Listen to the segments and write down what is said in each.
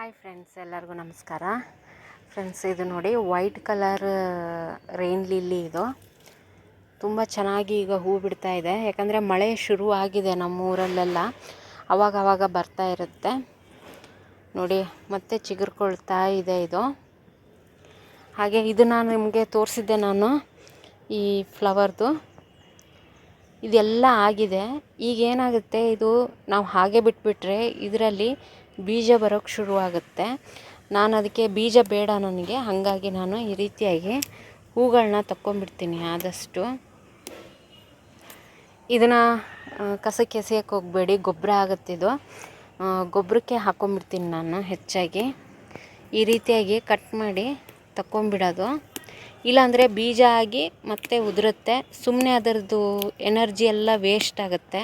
Hi friends ಎಲ್ಲರಿಗೂ ನಮಸ್ಕಾರ. Friends ಇದು ನೋಡಿ ವೈಟ್ ಕಲರ್ ರೈನ್ ಲಿಲ್ಲಿ ಇದು. ತುಂಬ ಚೆನ್ನಾಗಿ ಈಗ ಹೂ ಬಿಡ್ತಾ ಇದೆ. ಯಾಕಂದರೆ ಮಳೆ ಶುರು ಆಗಿದೆ ನಮ್ಮ ಊರಲ್ಲೆಲ್ಲ ಅವಾಗ ಅವಾಗ ಬರ್ತಾ ಇರುತ್ತೆ. ನೋಡಿ, ಮತ್ತೆ ಚಿಗುರ್ಕೊಳ್ತಾ ಇದೆ ಇದು. ಹಾಗೆ ಇದು ನಾನು ನಿಮಗೆ ತೋರಿಸಿದ್ದೆ ನಾನು, ಈ ಫ್ಲವರ್ದು ಇದೆಲ್ಲ ಆಗಿದೆ. ಈಗ ಏನಾಗುತ್ತೆ, ಇದು ನಾವು ಹಾಗೆ ಬಿಟ್ಬಿಟ್ರೆ, ಇದರಲ್ಲಿ ಬೀಜ ಬರೋಕ್ಕೆ ಶುರುವಾಗುತ್ತೆ. ನಾನು ಅದಕ್ಕೆ ಬೀಜ ಬೇಡ ನನಗೆ, ಹಾಗಾಗಿ ನಾನು ಈ ರೀತಿಯಾಗಿ ಹೂಗಳನ್ನ ತಕ್ಕೊಂಬಿಡ್ತೀನಿ ಆದಷ್ಟು. ಇದನ್ನು ಕಸಕ್ಕೆ ಎಸೆಯಕ್ಕೆ ಹೋಗಬೇಡಿ, ಗೊಬ್ಬರ ಆಗುತ್ತಿದು ಗೊಬ್ಬರಕ್ಕೆ ಹಾಕ್ಕೊಂಬಿಡ್ತೀನಿ ನಾನು ಹೆಚ್ಚಾಗಿ. ಈ ರೀತಿಯಾಗಿ ಕಟ್ ಮಾಡಿ ತಕ್ಕೊಂಬಿಡೋದು ಇಲ್ಲಾಂದರೆ ಬೀಜ ಆಗಿ ಮತ್ತೆ ಉದುರುತ್ತೆ. ಸುಮ್ಮನೆ ಅದರದ್ದು ಎನರ್ಜಿ ಎಲ್ಲ ವೇಸ್ಟ್ ಆಗುತ್ತೆ.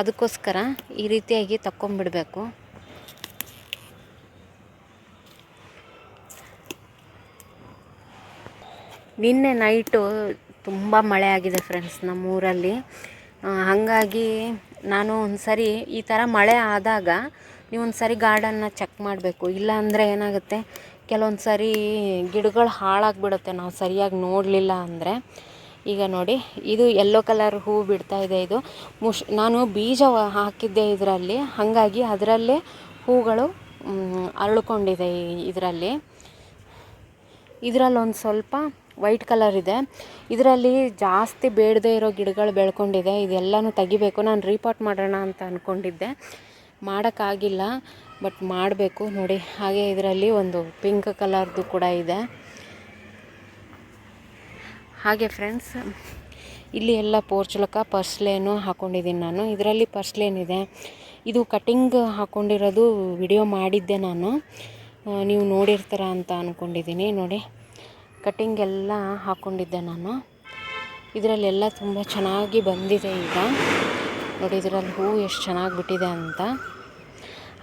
ಅದಕ್ಕೋಸ್ಕರ ಈ ರೀತಿಯಾಗಿ ತಕ್ಕೊಂಬಿಡಬೇಕು ನಿನ್ನೆ ನೈಟು ತುಂಬ ಮಳೆ ಆಗಿದೆ ಫ್ರೆಂಡ್ಸ್ ನಮ್ಮೂರಲ್ಲಿ. ಹಾಗಾಗಿ ನಾನು ಒಂದು ಸರಿ ಈ ಥರ ಮಳೆ ಆದಾಗ ನೀವು ಒಂದು ಸರಿ ಗಾರ್ಡನ್ನ ಚೆಕ್ ಮಾಡಬೇಕು. ಇಲ್ಲ ಅಂದರೆ ಏನಾಗುತ್ತೆ ಕೆಲವೊಂದು ಸರಿ ಗಿಡಗಳು ಹಾಳಾಗಿಬಿಡುತ್ತೆ, ನಾವು ಸರಿಯಾಗಿ ನೋಡಲಿಲ್ಲ ಅಂದರೆ. ಈಗ ನೋಡಿ, ಇದು ಯೆಲ್ಲೋ ಕಲರ್ ಹೂವು ಬಿಡ್ತಾ ಇದೆ ಇದು. ಮುಶ್ ನಾನು ಬೀಜ ಹಾಕಿದ್ದೆ ಇದರಲ್ಲಿ. ಹಾಗಾಗಿ ಅದರಲ್ಲೇ ಹೂಗಳು ಅರಳ್ಕೊಂಡಿದೆ ಇದರಲ್ಲಿ ಇದರಲ್ಲಿ. ಒಂದು ಸ್ವಲ್ಪ ವೈಟ್ ಕಲರ್ ಇದೆ. ಇದರಲ್ಲಿ ಜಾಸ್ತಿ ಬೇಡದೇ ಇರೋ ಗಿಡಗಳು ಬೆಳ್ಕೊಂಡಿದೆ. ಇದೆಲ್ಲನೂ ತೆಗಿಬೇಕು. ನಾನು ರೀಪಾಟ್ ಮಾಡೋಣ ಅಂತ ಅಂದ್ಕೊಂಡಿದ್ದೆ ಮಾಡೋಕ್ಕಾಗಿಲ್ಲ ಬಟ್ ಮಾಡಬೇಕು. ನೋಡಿ, ಹಾಗೆ ಇದರಲ್ಲಿ ಒಂದು ಪಿಂಕ್ ಕಲರ್ದು ಕೂಡ ಇದೆ. ಹಾಗೆ ಫ್ರೆಂಡ್ಸ್ ಇಲ್ಲಿ ಎಲ್ಲ ಪೋರ್ಚುಲಕ ಪರ್ಸ್ಲೇನು ಹಾಕ್ಕೊಂಡಿದ್ದೀನಿ ನಾನು. ಇದರಲ್ಲಿ ಪರ್ಸ್ಲೇನಿದೆ ಇದು. ಕಟಿಂಗ್ ಹಾಕ್ಕೊಂಡಿರೋದು ವಿಡಿಯೋ ಮಾಡಿದ್ದೆ ನಾನು. ನೀವು ನೋಡಿರ್ತೀರ ಅಂತ ಅಂದ್ಕೊಂಡಿದ್ದೀನಿ ನೋಡಿ. ಕಟಿಂಗ್ ಎಲ್ಲ ಹಾಕ್ಕೊಂಡಿದ್ದೆ ನಾನು. ಇದರಲ್ಲೆಲ್ಲ ತುಂಬ ಚೆನ್ನಾಗಿ ಬಂದಿದೆ ಈಗ. ನೋಡಿ, ಇದರಲ್ಲಿ ಹೂವು ಎಷ್ಟು ಚೆನ್ನಾಗಿ ಬಿಟ್ಟಿದೆ ಅಂತ.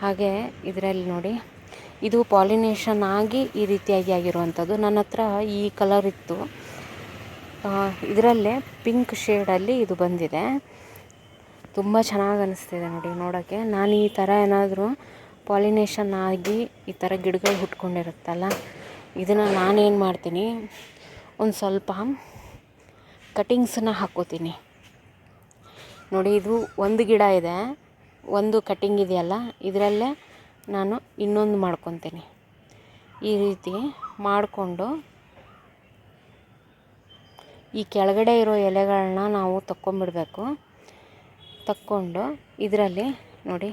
ಹಾಗೆ ಇದರಲ್ಲಿ ನೋಡಿ, ಇದು ಪಾಲಿನೇಷನ್ ಆಗಿ ಈ ರೀತಿಯಾಗಿ ಆಗಿರುವಂಥದ್ದು. ನನ್ನ ಹತ್ರ ಈ ಕಲರ್ ಇತ್ತು. ಇದರಲ್ಲೇ ಪಿಂಕ್ ಶೇಡಲ್ಲಿ ಇದು ಬಂದಿದೆ. ತುಂಬ ಚೆನ್ನಾಗಿ ಅನಿಸ್ತಿದೆ ನೋಡಿ ನೋಡೋಕ್ಕೆ ನಾನು ಈ ಥರ ಏನಾದರೂ ಪಾಲಿನೇಷನ್ ಆಗಿ ಈ ಥರ ಗಿಡಗಳು ಹುಟ್ಕೊಂಡಿರುತ್ತಲ್ಲ ಇದನ್ನು ನಾನೇನು ಮಾಡ್ತೀನಿ? ಒಂದು ಸ್ವಲ್ಪ ಕಟಿಂಗ್ಸನ್ನು ಹಾಕೋತೀನಿ. ನೋಡಿ, ಇದು ಒಂದು ಗಿಡ ಇದೆ. ಒಂದು ಕಟಿಂಗ್ ಇದೆಯಲ್ಲ, ಇದರಲ್ಲೇ ನಾನು ಇನ್ನೊಂದು ಮಾಡ್ಕೊತೀನಿ. ಈ ರೀತಿ ಮಾಡಿಕೊಂಡು ಈ ಕೆಳಗಡೆ ಇರೋ ಎಲೆಗಳನ್ನ ನಾವು ತಕ್ಕೊಂಬಿಡಬೇಕು. ತಕ್ಕೊಂಡು ಇದರಲ್ಲಿ ನೋಡಿ,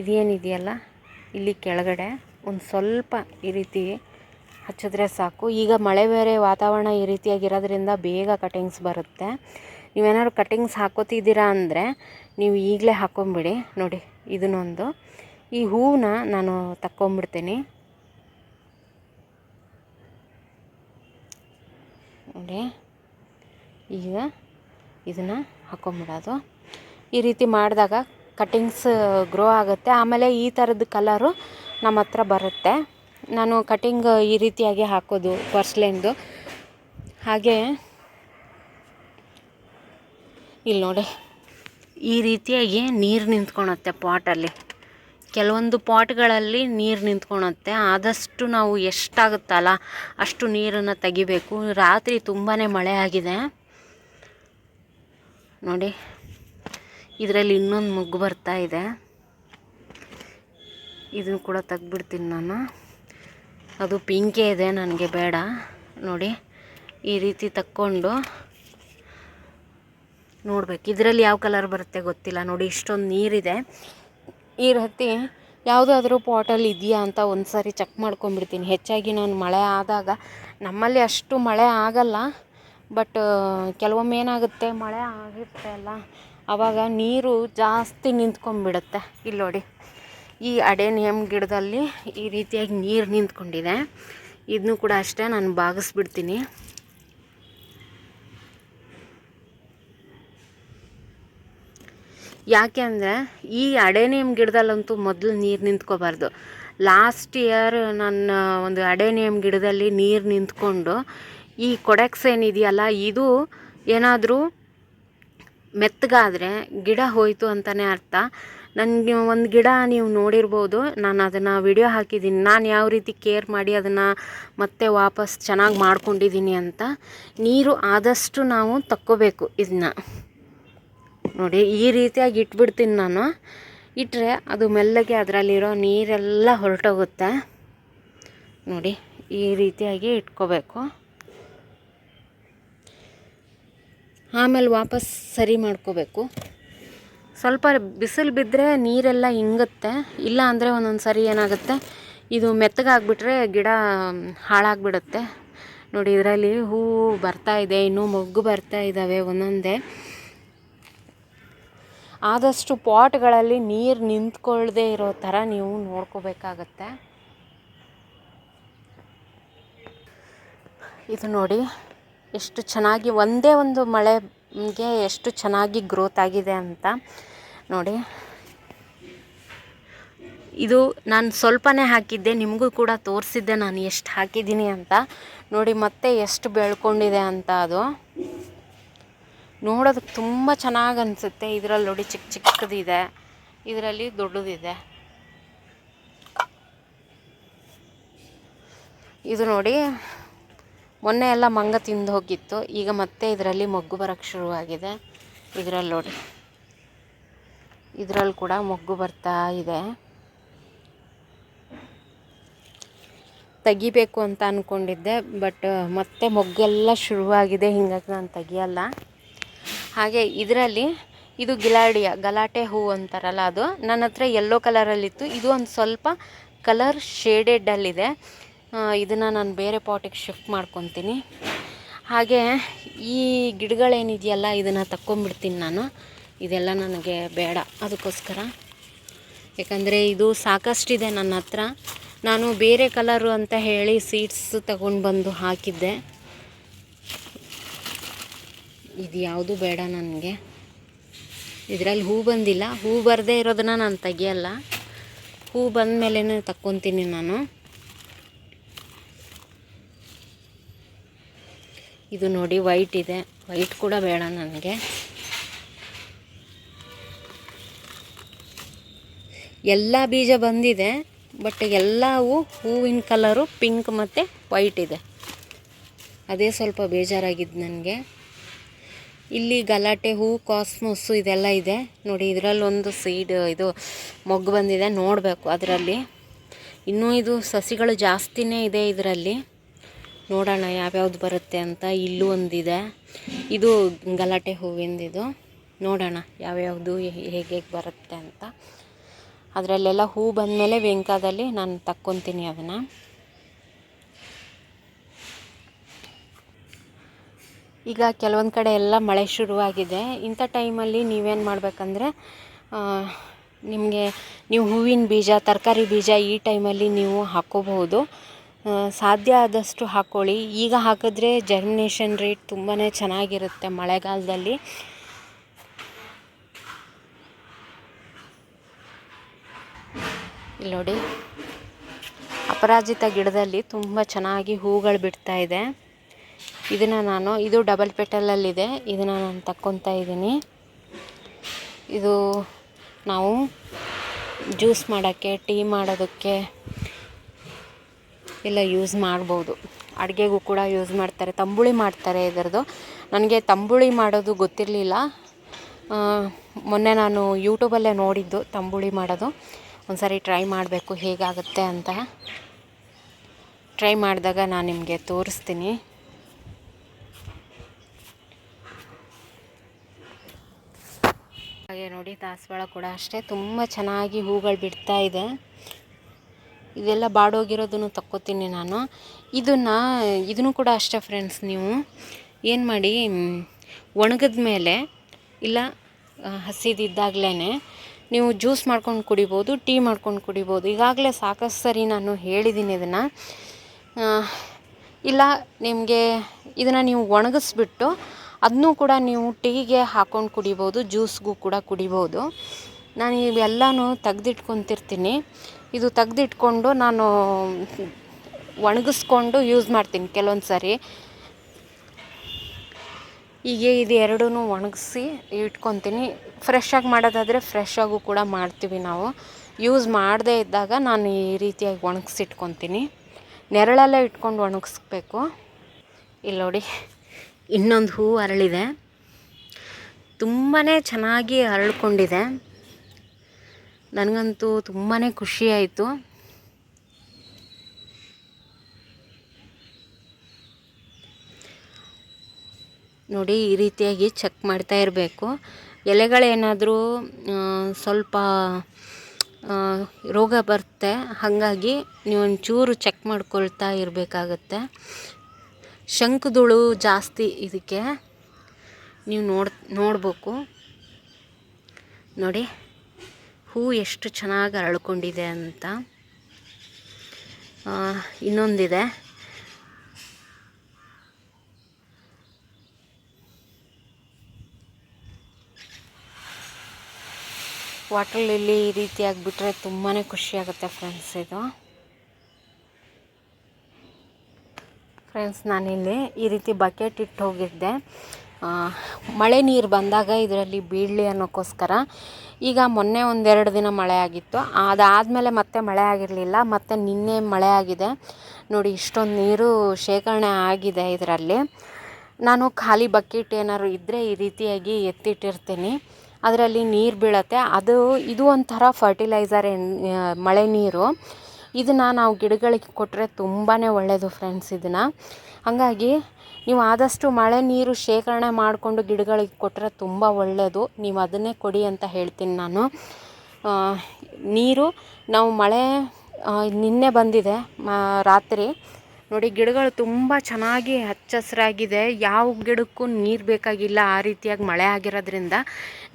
ಇದೇನಿದೆಯಲ್ಲ, ಇಲ್ಲಿ ಕೆಳಗಡೆ ಒಂದು ಸ್ವಲ್ಪ ಈ ರೀತಿ ಹಚ್ಚಿದ್ರೆ ಸಾಕು. ಈಗ ಮಳೆ ಬೇರೆ ವಾತಾವರಣ ಈ ರೀತಿಯಾಗಿರೋದ್ರಿಂದ ಬೇಗ ಕಟಿಂಗ್ಸ್ ಬರುತ್ತೆ. ನೀವೇನಾದ್ರು ಕಟಿಂಗ್ಸ್ ಹಾಕೋತಿದ್ದೀರಾ ಅಂದರೆ ನೀವು ಈಗಲೇ ಹಾಕೊಂಬಿಡಿ. ನೋಡಿ, ಇದನ್ನೊಂದು. ಈ ಹೂವನ್ನ ನಾನು ತಕ್ಕೊಂಬಿಡ್ತೀನಿ. ನೋಡಿ, ಈಗ ಇದನ್ನು ಹಾಕೊಂಬಿಡೋದು. ಈ ರೀತಿ ಮಾಡಿದಾಗ ಕಟಿಂಗ್ಸ್ ಗ್ರೋ ಆಗುತ್ತೆ. ಆಮೇಲೆ ಈ ಥರದ ಕಲರು ನಮ್ಮ ಹತ್ರ ಬರುತ್ತೆ. ನಾನು ಕಟಿಂಗ್ ಈ ರೀತಿಯಾಗಿ ಹಾಕೋದು ಪರ್ಸ್ಲೆಂದು ಹಾಗೆ ಇಲ್ಲಿ ನೋಡಿ. ಈ ರೀತಿಯಾಗಿ ನೀರು ನಿಂತ್ಕೊಳತ್ತೆ ಪಾಟಲ್ಲಿ ಕೆಲವೊಂದು ಪಾಟ್ಗಳಲ್ಲಿ ನೀರು ನಿಂತ್ಕೊಳತ್ತೆ ಆದಷ್ಟು ನಾವು ಎಷ್ಟಾಗುತ್ತಲ್ಲ, ಅಷ್ಟು ನೀರನ್ನು ತೆಗಿಬೇಕು. ರಾತ್ರಿ ತುಂಬಾ ಮಳೆ ಆಗಿದೆ. ನೋಡಿ, ಇದರಲ್ಲಿ ಇನ್ನೊಂದು ಮುಗ್ಗು ಬರ್ತಾ ಇದೆ. ಇದನ್ನು ಕೂಡ ತೆಗ್ಬಿಡ್ತೀನಿ ನಾನು. ಅದು ಪಿಂಕೇ ಇದೆ, ನನಗೆ ಬೇಡ. ನೋಡಿ, ಈ ರೀತಿ ತಕ್ಕೊಂಡು ನೋಡ್ಬೇಕು. ಇದರಲ್ಲಿ ಯಾವ ಕಲರ್ ಬರುತ್ತೆ ಗೊತ್ತಿಲ್ಲ. ನೋಡಿ, ಇಷ್ಟೊಂದು ನೀರಿದೆ. ಈ ರೀತಿ ಯಾವುದಾದ್ರೂ ಪಾಟಲ್ಲಿ ಇದೆಯಾ ಅಂತ ಒಂದು ಸಾರಿ ಚೆಕ್ ಮಾಡ್ಕೊಂಬಿಡ್ತೀನಿ ಹೆಚ್ಚಾಗಿ ನಾನು ಮಳೆ ಆದಾಗ, ನಮ್ಮಲ್ಲಿ ಅಷ್ಟು ಮಳೆ ಆಗಲ್ಲ ಬಟ್ ಕೆಲವೊಮ್ಮೆ ಏನಾಗುತ್ತೆ, ಮಳೆ ಆಗಿರುತ್ತೆ ಅಲ್ಲ. ಆವಾಗ ನೀರು ಜಾಸ್ತಿ ನಿಂತ್ಕೊಂಡ್ಬಿಡುತ್ತೆ. ಇಲ್ಲಿ ನೋಡಿ. ಈ ಅಡೇನಿಯಮ್ ಗಿಡದಲ್ಲಿ ಈ ರೀತಿಯಾಗಿ ನೀರು ನಿಂತ್ಕೊಂಡಿದೆ. ಇದನ್ನು ಕೂಡ ಅಷ್ಟೇ, ನಾನು ಬಾಗಿಸ್ಬಿಡ್ತೀನಿ. ಯಾಕೆ ಅಂದರೆ, ಈ ಅಡೇನಿಯಮ್ ಗಿಡದಲ್ಲಂತೂ ಮೊದಲು ನೀರು ನಿಂತ್ಕೋಬಾರ್ದು. ಲಾಸ್ಟ್ ಇಯರ್ ನನ್ನ ಒಂದು ಅಡೇನಿಯಮ್ ಗಿಡದಲ್ಲಿ ನೀರು ನಿಂತ್ಕೊಂಡು, ಈ ಕೊಡೆಕ್ಸ್ ಏನಿದೆಯಲ್ಲ, ಇದು ಏನಾದರೂ ಮೆತ್ತಗಾದರೆ ಗಿಡ ಹೋಯಿತು ಅಂತಲೇ ಅರ್ಥ. ನನಗೆ ಒಂದು ಗಿಡ ನೀವು ನೋಡಿರ್ಬೋದು. ನಾನು ಅದನ್ನು ವಿಡಿಯೋ ಹಾಕಿದ್ದೀನಿ ನಾನು ಯಾವ ರೀತಿ ಕೇರ್ ಮಾಡಿ ಅದನ್ನು ಮತ್ತೆ ವಾಪಸ್ ಚೆನ್ನಾಗಿ ಮಾಡ್ಕೊಂಡಿದ್ದೀನಿ ಅಂತ ನೀರು ಆದಷ್ಟು ನಾವು ತಕ್ಕೋಬೇಕು ಇದನ್ನ ನೋಡಿ, ಈ ರೀತಿಯಾಗಿ ಇಟ್ಬಿಡ್ತೀನಿ ನಾನು. ಇಟ್ಟರೆ ಅದು ಮೆಲ್ಲಗೆ ಅದರಲ್ಲಿರೋ ನೀರೆಲ್ಲ ಹೊರಟೋಗುತ್ತೆ. ನೋಡಿ, ಈ ರೀತಿಯಾಗಿ ಇಟ್ಕೋಬೇಕು. ಆಮೇಲೆ ವಾಪಸ್ ಸರಿ ಮಾಡ್ಕೋಬೇಕು. ಸ್ವಲ್ಪ ಬಿಸಿಲು ಬಿದ್ದರೆ ನೀರೆಲ್ಲ ಇಂಗುತ್ತೆ. ಇಲ್ಲ ಅಂದರೆ ಒಂದೊಂದು ಸರಿ ಏನಾಗುತ್ತೆ, ಇದು ಮೆತ್ತಗಾಗ್ಬಿಟ್ರೆ ಗಿಡ ಹಾಳಾಗ್ಬಿಡುತ್ತೆ. ನೋಡಿ, ಇದರಲ್ಲಿ ಹೂವು ಬರ್ತಾ ಇದೆ, ಇನ್ನೂ ಮೊಗ್ಗು ಬರ್ತಾ ಇದ್ದಾವೆ ಒಂದೊಂದೇ. ಆದಷ್ಟು ಪಾಟ್ಗಳಲ್ಲಿ ನೀರು ನಿಂತ್ಕೊಳ್ಳದೆ ಇರೋ ಥರ ನೀವು ನೋಡ್ಕೋಬೇಕಾಗತ್ತೆ. ಇದು ನೋಡಿ, ಎಷ್ಟು ಚೆನ್ನಾಗಿ ಒಂದೇ ಒಂದು ಮಳೆಗೆ ಎಷ್ಟು ಚೆನ್ನಾಗಿ ಗ್ರೋತ್ ಆಗಿದೆ ಅಂತ ನೋಡಿ. ಇದು ನಾನು ಸ್ವಲ್ಪನೇ ಹಾಕಿದ್ದೆ, ನಿಮಗೂ ಕೂಡ ತೋರಿಸಿದ್ದೆ, ನಾನು ಎಷ್ಟು ಹಾಕಿದ್ದೀನಿ ಅಂತ. ನೋಡಿ, ಮತ್ತೆ ಎಷ್ಟು ಬೆಳ್ಕೊಂಡಿದೆ ಅಂತ ಅದು. ನೋಡೋದಕ್ಕೆ ತುಂಬ ಚೆನ್ನಾಗಿ ಅನಿಸುತ್ತೆ. ಇದರಲ್ಲಿ ನೋಡಿ ಚಿಕ್ಕ ಚಿಕ್ಕದಿದೆ. ಇದರಲ್ಲಿ ದೊಡ್ಡದಿದೆ. ಇದು ನೋಡಿ ಮೊನ್ನೆ ಎಲ್ಲ ಮಂಗ ತಿಂದು ಹೋಗಿತ್ತು. ಈಗ ಮತ್ತೆ ಇದರಲ್ಲಿ ಮೊಗ್ಗು ಬರೋಕ್ಕೆ ಶುರುವಾಗಿದೆ. ಇದರಲ್ಲಿ ನೋಡಿ. ಇದರಲ್ಲಿ ಕೂಡ ಮೊಗ್ಗು ಬರ್ತಾ ಇದೆ. ತೆಗಿಬೇಕು ಅಂತ ಅಂದ್ಕೊಂಡಿದ್ದೆ ಬಟ್ ಮತ್ತೆ ಮೊಗ್ಗೆಲ್ಲ ಶುರುವಾಗಿದೆ. ಹಿಂಗಾಗಿ ನಾನು ತೆಗಿಯಲ್ಲ. ಹಾಗೆ ಇದರಲ್ಲಿ ಇದು ಗಿಲಾಡಿಯ, ಗಲಾಟೆ ಹೂ ಅಂತಾರಲ್ಲ ಅದು. ನನ್ನ ಹತ್ರ ಯೆಲ್ಲೋ ಕಲರಲ್ಲಿತ್ತು ಇದು ಒಂದು ಸ್ವಲ್ಪ ಕಲರ್ ಶೇಡೆಡಲ್ಲಿದೆ ಇದನ್ನು ನಾನು ಬೇರೆ ಪಾಟಿಗೆ ಶಿಫ್ಟ್ ಮಾಡ್ಕೊತೀನಿ. ಹಾಗೆ ಈ ಗಿಡಗಳೇನಿದೆಯಲ್ಲ, ಇದನ್ನು ತಕ್ಕೊಂಬಿಡ್ತೀನಿ ನಾನು. ಇದೆಲ್ಲ ನನಗೆ ಬೇಡ, ಅದಕ್ಕೋಸ್ಕರ. ಯಾಕಂದರೆ ಇದು ಸಾಕಷ್ಟಿದೆ ನನ್ನ ಹತ್ರ. ನಾನು ಬೇರೆ ಕಲರು ಅಂತ ಹೇಳಿ ಸೀಡ್ಸ್ ತಗೊಂಡು ಬಂದು ಹಾಕಿದ್ದೆ. ಇದು ಯಾವುದು ಬೇಡ ನನಗೆ. ಇದರಲ್ಲಿ ಹೂ ಬಂದಿಲ್ಲ. ಹೂ ಬರದೇ ಇರೋದನ್ನ ನಾನು ತೆಗಿಯಲ್ಲ. ಹೂ ಬಂದ ಮೇಲೇ ತಕ್ಕೊತೀನಿ ನಾನು. ಇದು ನೋಡಿ ವೈಟ್ ಇದೆ. ವೈಟ್ ಕೂಡ ಬೇಡ ನನಗೆ. ಎಲ್ಲ ಬೀಜ ಬಂದಿದೆ ಬಟ್ ಎಲ್ಲವೂ ಹೂವಿನ ಕಲರು ಪಿಂಕ್ ಮತ್ತು ವೈಟ್ ಇದೆ. ಅದೇ ಸ್ವಲ್ಪ ಬೇಜಾರಾಗಿದ್ದು ನನಗೆ. ಇಲ್ಲಿ ಗಲಾಟೆ, ಹೂ ಕಾಸ್ಮೋಸು ಇದೆಲ್ಲ ಇದೆ. ನೋಡಿ, ಇದರಲ್ಲಿ ಒಂದು ಸೀಡ್ ಇದು ಮೊಗ್ಗು ಬಂದಿದೆ. ನೋಡಬೇಕು ಅದರಲ್ಲಿ. ಇನ್ನೂ ಇದು ಸಸಿಗಳು ಜಾಸ್ತಿನೇ ಇದೆ ಇದರಲ್ಲಿ. ನೋಡೋಣ ಯಾವ್ಯಾವ್ದು ಬರುತ್ತೆ ಅಂತ. ಇಲ್ಲೂ ಒಂದಿದೆ. ಇದು ಗಲಾಟೆ ಹೂವಿಂದಿದು ನೋಡೋಣ ಯಾವ್ಯಾವುದು ಹೇಗೆ ಬರುತ್ತೆ ಅಂತ. ಅದರಲ್ಲೆಲ್ಲ ಹೂ ಬಂದಮೇಲೆ ವೆಂಕಾದಲ್ಲಿ ನಾನು ತಕ್ಕೊತೀನಿ ಅದನ್ನು. ಈಗ ಕೆಲವೊಂದು ಕಡೆ ಎಲ್ಲ ಮಳೆ ಶುರುವಾಗಿದೆ. ಇಂಥ ಟೈಮಲ್ಲಿ ನೀವೇನು ಮಾಡಬೇಕಂದ್ರೆ ನಿಮಗೆ ನೀವು ಹೂವಿನ ಬೀಜ, ತರಕಾರಿ ಬೀಜ ಈ ಟೈಮಲ್ಲಿ ನೀವು ಹಾಕ್ಕೋಬಹುದು ಸಾಧ್ಯ ಆದಷ್ಟು ಹಾಕ್ಕೊಳ್ಳಿ. ಈಗ ಹಾಕಿದ್ರೆ ಜರ್ಮಿನೇಷನ್ ರೇಟ್ ತುಂಬಾ ಚೆನ್ನಾಗಿರುತ್ತೆ ಮಳೆಗಾಲದಲ್ಲಿ. ನೋಡಿ, ಅಪರಾಜಿತ ಗಿಡದಲ್ಲಿ ತುಂಬ ಚೆನ್ನಾಗಿ ಹೂಗಳು ಬಿಡ್ತಾ ಇದೆ. ಇದನ್ನು ನಾನು, ಇದು ಡಬಲ್ ಪೆಟಲಲ್ಲಿದೆ ಇದನ್ನು ನಾನು ತಕ್ಕೊತಾ ಇದ್ದೀನಿ. ಇದು ನಾವು ಜ್ಯೂಸ್ ಮಾಡೋಕ್ಕೆ ಟೀ ಮಾಡೋದಕ್ಕೆ ಎಲ್ಲ ಯೂಸ್ ಮಾಡ್ಬೋದು. ಅಡುಗೆಗೂ ಕೂಡ ಯೂಸ್ ಮಾಡ್ತಾರೆ, ತಂಬುಳಿ ಮಾಡ್ತಾರೆ ಇದರದ್ದು. ನನಗೆ ತಂಬುಳಿ ಮಾಡೋದು ಗೊತ್ತಿರಲಿಲ್ಲ. ಮೊನ್ನೆ ನಾನು ಯೂಟ್ಯೂಬಲ್ಲೇ ನೋಡಿದ್ದು ತಂಬುಳಿ ಮಾಡೋದು. ಒಂದು ಸಾರಿ ಟ್ರೈ ಮಾಡಬೇಕು ಹೇಗಾಗುತ್ತೆ ಅಂತ. ಟ್ರೈ ಮಾಡಿದಾಗ ನಾನು ನಿಮಗೆ ತೋರಿಸ್ತೀನಿ. ಹಾಗೆ ನೋಡಿ, ದಾಸವಾಳ ಕೂಡ ಅಷ್ಟೇ. ತುಂಬ ಚೆನ್ನಾಗಿ ಹೂಗಳು ಬಿಡ್ತಾ ಇದೆ. ಇದೆಲ್ಲ ಬಾಡೋಗಿರೋದನ್ನು ತಕ್ಕೋತೀನಿ ನಾನು. ಇದನ್ನು ಇದನ್ನು ಕೂಡ ಅಷ್ಟೇ ಫ್ರೆಂಡ್ಸ್ ನೀವು. ಏನು ಮಾಡಿ ಒಣಗಿದ ಮೇಲೆ ಇಲ್ಲ ಹಸಿದಿದ್ದಾಗಲೇ ನೀವು ಜ್ಯೂಸ್ ಮಾಡ್ಕೊಂಡು ಕುಡಿಬೋದು ಟೀ ಮಾಡ್ಕೊಂಡು ಕುಡಿಬೋದು. ಈಗಾಗಲೇ ಸಾಕಷ್ಟು ಸರಿ ನಾನು ಹೇಳಿದ್ದೀನಿ ಇದನ್ನು. ಇಲ್ಲ, ನಿಮಗೆ ಇದನ್ನು ನೀವು ಒಣಗಿಸ್ಬಿಟ್ಟು ಅದನ್ನೂ ಕೂಡ ನೀವು ಟೀಗೆ ಹಾಕ್ಕೊಂಡು ಕುಡಿಬೋದು ಜ್ಯೂಸ್ಗೂ ಕೂಡ ಕುಡಿಬೋದು. ನಾನು ಇವೆಲ್ಲನೂ ತೆಗ್ದಿಟ್ಕೊತಿರ್ತೀನಿ. ಇದು ತೆಗ್ದಿಟ್ಕೊಂಡು ನಾನು ಒಣಗಿಸ್ಕೊಂಡು ಯೂಸ್ ಮಾಡ್ತೀನಿ ಕೆಲವೊಂದು ಸಾರಿ. ಹೀಗೆ ಇದು ಎರಡೂ ಒಣಗಿಸಿ ಇಟ್ಕೊತೀನಿ. ಫ್ರೆಶ್ಶಾಗಿ ಮಾಡೋದಾದರೆ ಫ್ರೆಶ್ ಆಗು ಕೂಡ ಮಾಡ್ತೀವಿ ನಾವು. ಯೂಸ್ ಮಾಡದೇ ಇದ್ದಾಗ ನಾನು ಈ ರೀತಿಯಾಗಿ ಒಣಗಿಸಿಟ್ಕೊತೀನಿ. ನೆರಳಲ್ಲೇ ಇಟ್ಕೊಂಡು ಒಣಗಿಸ್ಬೇಕು. ಇಲ್ಲಿ ನೋಡಿ, ಇನ್ನೊಂದು ಹೂ ಅರಳಿದೆ. ತುಂಬಾ ಚೆನ್ನಾಗಿ ಅರಳ್ಕೊಂಡಿದೆ. ನನಗಂತೂ ತುಂಬಾ ಖುಷಿ ಆಯಿತು. ನೋಡಿ, ಈ ರೀತಿಯಾಗಿ ಚೆಕ್ ಮಾಡ್ತಾ ಇರಬೇಕು. ಎಲೆಗಳೇನಾದರೂ ಸ್ವಲ್ಪ ರೋಗ ಬರುತ್ತೆ, ಹಾಗಾಗಿ ನೀವು ಒಂಚೂರು ಚೆಕ್ ಮಾಡ್ಕೊಳ್ತಾ ಇರಬೇಕಾಗತ್ತೆ. ಶಂಕುದುಳು ಜಾಸ್ತಿ ಇದಕ್ಕೆ, ನೀವು ನೋಡ್, ನೋಡಬೇಕು. ನೋಡಿ. ಹೂ ಎಷ್ಟು ಚೆನ್ನಾಗಿ ಅರಳ್ಕೊಂಡಿದೆ ಅಂತ. ಇನ್ನೊಂದಿದೆ. ವಾಟರ್ ಲಿಲ್ಲಿ ಈ ರೀತಿ ಆಗಿಬಿಟ್ರೆ ತುಂಬಾ ಖುಷಿಯಾಗುತ್ತೆ ಫ್ರೆಂಡ್ಸ್ ಇದು. ಫ್ರೆಂಡ್ಸ್ ನಾನಿಲ್ಲಿ ಈ ರೀತಿ ಬಕೆಟ್ ಇಟ್ಟು ಹೋಗಿದ್ದೆ. ಮಳೆ ನೀರು ಬಂದಾಗ ಇದರಲ್ಲಿ ಬೀಳಲಿ ಅನ್ನೋಕ್ಕೋಸ್ಕರ. ಈಗ ಮೊನ್ನೆ ಒಂದೆರಡು ದಿನ ಮಳೆ ಆಗಿತ್ತು. ಅದಾದಮೇಲೆ ಮತ್ತೆ ಮಳೆ ಆಗಿರಲಿಲ್ಲ, ಮತ್ತು ನಿನ್ನೆ ಮಳೆ ಆಗಿದೆ. ನೋಡಿ, ಇಷ್ಟೊಂದು ನೀರು ಶೇಖರಣೆ ಆಗಿದೆ ಇದರಲ್ಲಿ. ನಾನು ಖಾಲಿ ಬಕೆಟ್ ಏನಾದ್ರು ಇದ್ದರೆ ಈ ರೀತಿಯಾಗಿ ಎತ್ತಿಟ್ಟಿರ್ತೀನಿ. ಅದರಲ್ಲಿ ನೀರು ಬೀಳತ್ತೆ. ಅದು, ಇದು ಒಂಥರ ಫರ್ಟಿಲೈಸರ್ ಮಳೆ ನೀರು. ಇದನ್ನು ನಾವು ಗಿಡಗಳಿಗೆ ಕೊಟ್ಟರೆ ತುಂಬಾ ಒಳ್ಳೆಯದು ಫ್ರೆಂಡ್ಸ್ ಇದನ್ನು. ಹಾಗಾಗಿ ನೀವು ಆದಷ್ಟು ಮಳೆ ನೀರು ಶೇಖರಣೆ ಮಾಡಿಕೊಂಡು ಗಿಡಗಳಿಗೆ ಕೊಟ್ಟರೆ ತುಂಬ ಒಳ್ಳೆಯದು ನೀವು ಅದನ್ನೇ ಕೊಡಿ ಅಂತ ಹೇಳ್ತೀನಿ ನಾನು. ನೀರು ನಾವು ಮಳೆ ನಿನ್ನೆ ಬಂದಿದೆ ರಾತ್ರಿ. ನೋಡಿ, ಗಿಡಗಳು ತುಂಬ ಚೆನ್ನಾಗಿ ಹಚ್ಚ ಹಸಿರಾಗಿದೆ ಯಾವ ಗಿಡಕ್ಕೂ ನೀರು ಬೇಕಾಗಿಲ್ಲ ಆ ರೀತಿಯಾಗಿ ಮಳೆ ಆಗಿರೋದ್ರಿಂದ.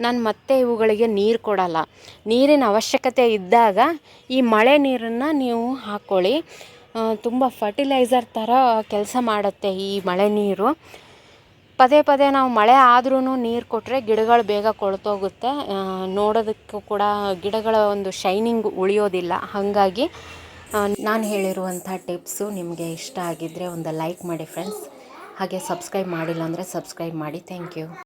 ನಾನು ಮತ್ತೆ ಇವುಗಳಿಗೆ ನೀರು ಕೊಡಲ್ಲ. ನೀರಿನ ಅವಶ್ಯಕತೆ ಇದ್ದಾಗ ಈ ಮಳೆ ನೀರನ್ನು ನೀವು ಹಾಕ್ಕೊಳ್ಳಿ ತುಂಬ ಫರ್ಟಿಲೈಸರ್ ಥರ ಕೆಲಸ ಮಾಡುತ್ತೆ ಈ ಮಳೆ ನೀರು. ಪದೇ ಪದೇ ನಾವು ಮಳೆ ಆದ್ರೂ ನೀರು ಕೊಟ್ಟರೆ ಗಿಡಗಳು ಬೇಗ ಕೊಳ್ತೋಗುತ್ತೆ. ನೋಡೋದಕ್ಕೂ ಕೂಡ ಗಿಡಗಳ ಒಂದು ಶೈನಿಂಗ್ ಉಳಿಯೋದಿಲ್ಲ. ಹಾಗಾಗಿ ನಾನು ಹೇಳಿರುವಂಥ ಟಿಪ್ಸು ನಿಮಗೆ ಇಷ್ಟ ಆಗಿದ್ದರೆ ಒಂದು ಲೈಕ್ ಮಾಡಿ ಫ್ರೆಂಡ್ಸ್ ಹಾಗೆ ಸಬ್ಸ್ಕ್ರೈಬ್ ಮಾಡಿಲ್ಲ ಅಂದರೆ ಸಬ್ಸ್ಕ್ರೈಬ್ ಮಾಡಿ. Thank you